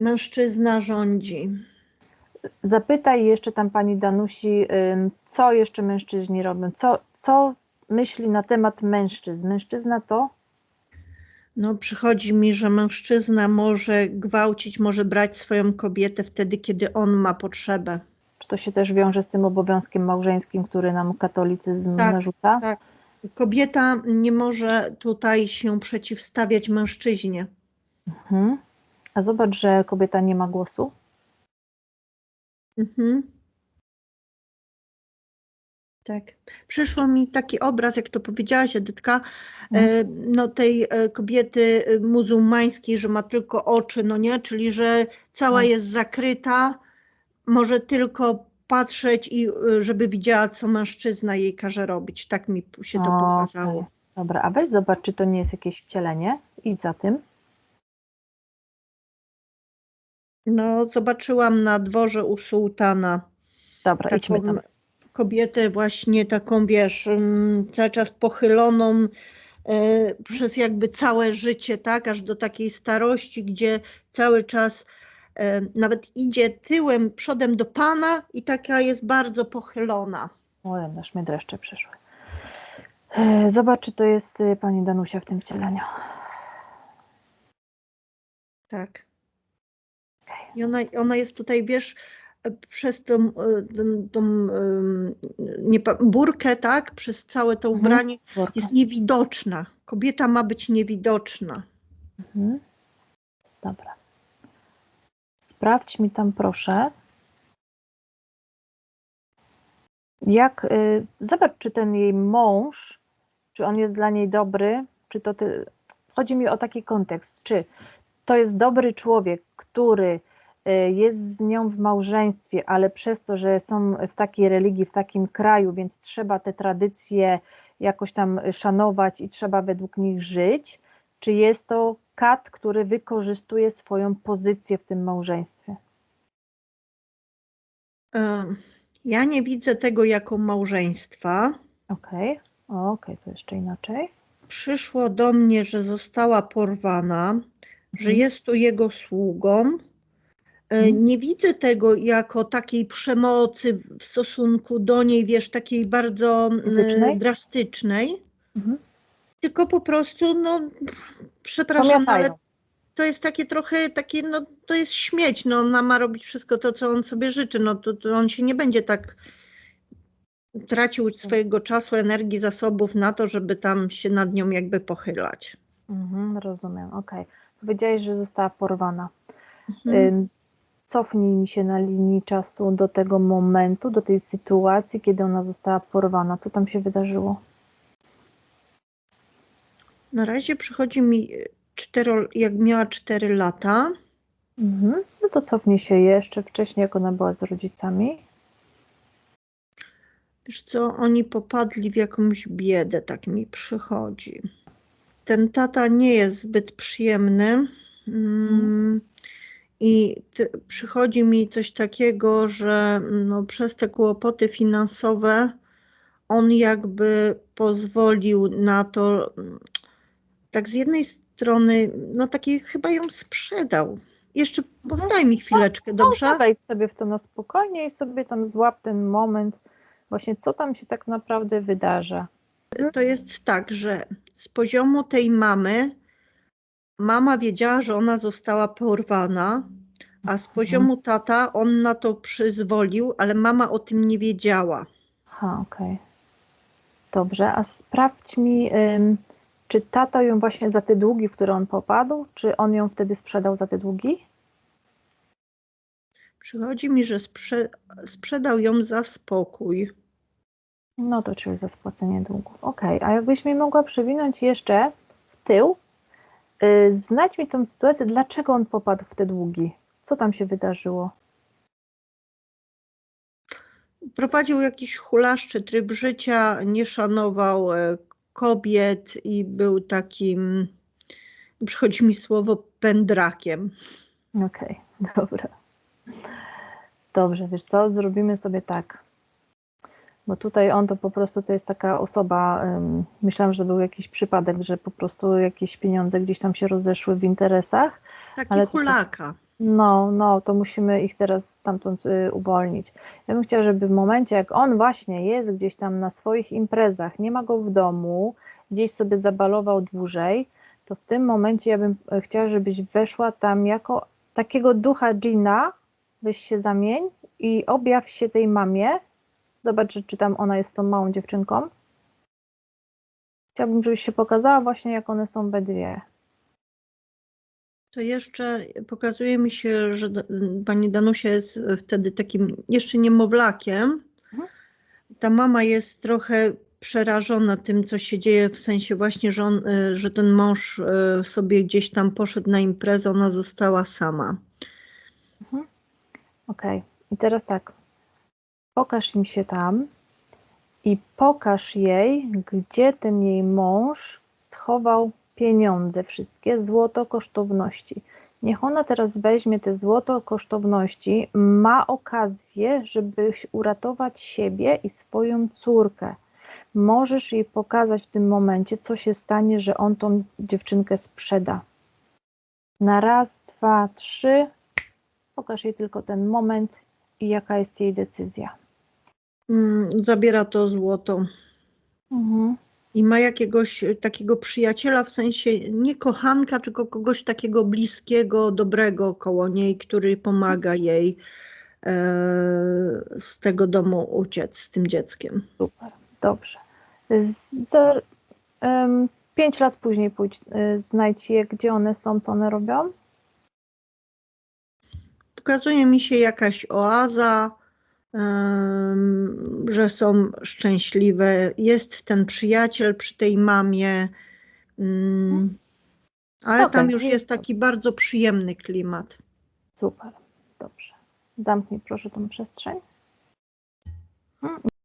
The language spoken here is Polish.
Mężczyzna rządzi. Zapytaj jeszcze tam pani Danusi, co jeszcze mężczyźni robią, co, co myśli na temat mężczyzn. Mężczyzna to? No, przychodzi mi, że mężczyzna może gwałcić, może brać swoją kobietę wtedy, kiedy on ma potrzebę. Czy to się też wiąże z tym obowiązkiem małżeńskim, który nam katolicyzm Tak, narzuca? tak. Kobieta nie może tutaj się przeciwstawiać mężczyźnie. Mhm. A zobacz, że kobieta nie ma głosu. Mhm. Tak. Przyszło mi taki obraz, jak to powiedziałaś, Edytka, e, no tej e, kobiety e, muzułmańskiej, że ma tylko oczy, no nie, czyli że cała Tak. jest zakryta, może tylko patrzeć i żeby widziała, co mężczyzna jej każe robić. Tak mi się to O, pokazało. okej. Dobra, a weź zobacz, czy to nie jest jakieś wcielenie. Idź za tym. No, zobaczyłam na dworze u sułtana. Dobra, idźmy taką tam. kobietę właśnie taką, wiesz, mm, cały czas pochyloną e, przez jakby całe życie, tak, aż do takiej starości, gdzie cały czas e, nawet idzie tyłem, przodem do Pana i taka jest bardzo pochylona. Oj, aż mnie dreszcze przyszły. E, Zobacz, czy to jest y, pani Danusia w tym wcieleniu. Tak. I ona, ona jest tutaj, wiesz, e, przez tą, e, tą, tą nie, burkę, tak, przez całe to Mhm. ubranie Worka. jest niewidoczna. Kobieta ma być niewidoczna. Mhm. Dobra. Sprawdź mi tam proszę. Jak, y, zobacz, czy ten jej mąż, czy on jest dla niej dobry, czy to ty, chodzi mi o taki kontekst, czy to jest dobry człowiek, który jest z nią w małżeństwie, ale przez to, że są w takiej religii, w takim kraju, więc trzeba te tradycje jakoś tam szanować i trzeba według nich żyć, czy jest to kat, który wykorzystuje swoją pozycję w tym małżeństwie? Em, Ja nie widzę tego jako małżeństwa. Okej, O, okej, to jeszcze inaczej. Przyszło do mnie, że została porwana, że Mhm. jest tu jego sługą. E, Mhm. Nie widzę tego jako takiej przemocy w stosunku do niej, wiesz, takiej bardzo Fizycznej? drastycznej, Mhm. tylko po prostu, no, przepraszam, no, ale to jest takie trochę, takie, no, to jest śmieć, no, ona ma robić wszystko to, co on sobie życzy, no, to, to on się nie będzie tak tracił swojego czasu, energii, zasobów na to, żeby tam się nad nią jakby pochylać. Mhm, rozumiem, okej. Powiedziałeś, że została porwana. Mhm. Cofnij mi się na linii czasu do tego momentu, do tej sytuacji, kiedy ona została porwana. Co tam się wydarzyło? Na razie przychodzi mi cztero, jak miała 4 lata, Mhm. No to cofnij się jeszcze wcześniej, jak ona była z rodzicami. wiesz co, oni popadli w jakąś biedę, tak mi przychodzi. Ten tata nie jest zbyt przyjemny. Mm, I przychodzi mi coś takiego, że no, przez te kłopoty finansowe on jakby pozwolił na to, mm, tak z jednej strony, no taki chyba ją sprzedał. Jeszcze daj mi chwileczkę, dobrze? No, wejdź sobie w to na spokojnie i sobie tam złap ten moment, właśnie co tam się tak naprawdę wydarza. To jest tak, że z poziomu tej mamy, mama wiedziała, że ona została porwana, a z poziomu tata on na to przyzwolił, ale mama o tym nie wiedziała. Aha, okej. Dobrze, a sprawdź mi, ym, czy tata ją właśnie za te długi, w które on popadł, czy on ją wtedy sprzedał za te długi? Przychodzi mi, że sprze sprzedał ją za spokój. No to czyli za spłacenie długów. Okej, a jakbyś mi mogła przewinąć jeszcze w tył, znajdź mi tą sytuację, dlaczego on popadł w te długi? Co tam się wydarzyło? Prowadził jakiś hulaszczy tryb życia, nie szanował e, kobiet i był takim, przychodzi mi słowo, pędrakiem. Okej, dobra. Dobrze, wiesz co, zrobimy sobie tak. Bo tutaj on to po prostu to jest taka osoba, myślałam, że był jakiś przypadek, że po prostu jakieś pieniądze gdzieś tam się rozeszły w interesach, Taki Ale hulaka. No, no, to musimy ich teraz stamtąd y, uwolnić. Ja bym chciała, żeby w momencie, jak on właśnie jest gdzieś tam na swoich imprezach, nie ma go w domu, gdzieś sobie zabalował dłużej, to w tym momencie ja bym e, chciała, żebyś weszła tam jako takiego ducha dżina, weź się zamień i objaw się tej mamie. Zobacz, czy- tam ona jest tą małą dziewczynką. Chciałabym, żebyś się pokazała właśnie, jak one są we dwie. To jeszcze pokazuje mi się, że pani Danusia jest wtedy takim jeszcze niemowlakiem. Mhm. Ta mama jest trochę przerażona tym, co się dzieje, w sensie właśnie, że, on, y, że ten mąż y, sobie gdzieś tam poszedł na imprezę, ona została sama. Okej, i teraz tak. Pokaż im się tam i pokaż jej, gdzie ten jej mąż schował pieniądze, wszystkie złoto kosztowności. Niech ona teraz weźmie te złoto kosztowności, ma okazję, żeby uratować siebie i swoją córkę. Możesz jej pokazać w tym momencie, co się stanie, że on tą dziewczynkę sprzeda. Na raz, dwa, trzy. Pokaż jej tylko ten moment i jaka jest jej decyzja. Mm, Zabiera to złoto. Mhm. I ma jakiegoś y, takiego przyjaciela, w sensie nie kochanka, tylko kogoś takiego bliskiego, dobrego koło niej, który pomaga jej e, z tego domu uciec z tym dzieckiem. Super, dobrze. Z, za, em, pięć lat później pójdź, y, znajdź je, gdzie one są, co one robią. Pokazuje mi się jakaś oaza, że są szczęśliwe. Jest ten przyjaciel przy tej mamie, mm, ale tam już jest taki bardzo przyjemny klimat. Super, dobrze. Zamknij proszę tą przestrzeń. Mhm.